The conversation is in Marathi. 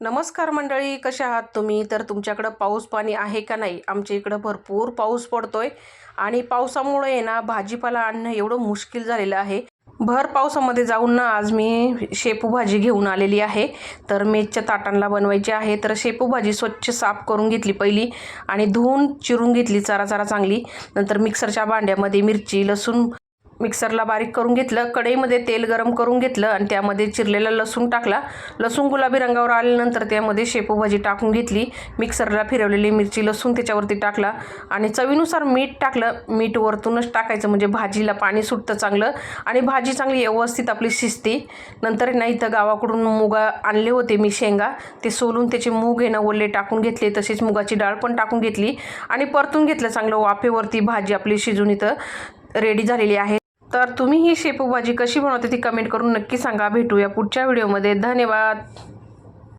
नमस्कार मंडळी कशा आहात तुम्ही? तर तुमच्याकडं पाऊस पाणी आहे का नाही? आमच्या इकडं भरपूर पाऊस पडतोय आणि पावसामुळे आहे ना भाजीपाला आणणं एवढं मुश्किल झालेलं आहे. भर पावसामध्ये जाऊन ना आज मी शेपू भाजी घेऊन आलेली आहे. तर मेजच्या ताटांना बनवायची आहे. तर शेपू भाजी स्वच्छ साफ करून घेतली पहिली आणि धुवून चिरून घेतली चारा चारा चांगली. नंतर मिक्सरच्या भांड्यामध्ये मिरची लसूण मिक्सरला बारीक करून घेतलं कढईमध्ये तेल गरम करून घेतलं आणि त्यामध्ये चिरलेला लसूण टाकला. लसूण गुलाबी रंगावर आल्यानंतर त्यामध्ये शेपू भाजी टाकून घेतली. मिक्सरला फिरवलेली मिरची लसूण त्याच्यावरती टाकला आणि चवीनुसार मीठ टाकलं. मीठ वरतूनच टाकायचं म्हणजे भाजीला पाणी सुटतं चांगलं आणि भाजी चांगली व्यवस्थित आपली शिजते. नंतर नाही इथं गावाकडून मुगा आणले होते मी शेंगा. ते सोलून त्याचे मूग हे ओले टाकून घेतले. तसेच मुगाची डाळ पण टाकून घेतली आणि परतून घेतलं चांगलं वाफेवरती भाजी आपली शिजून इथं रेडी झालेली आहे. तर तुम्ही ही शेपू भाजी कशी बनवते ती कमेंट करून नक्की सांगा. भेटूया पुढच्या व्हिडिओमध्ये धन्यवाद.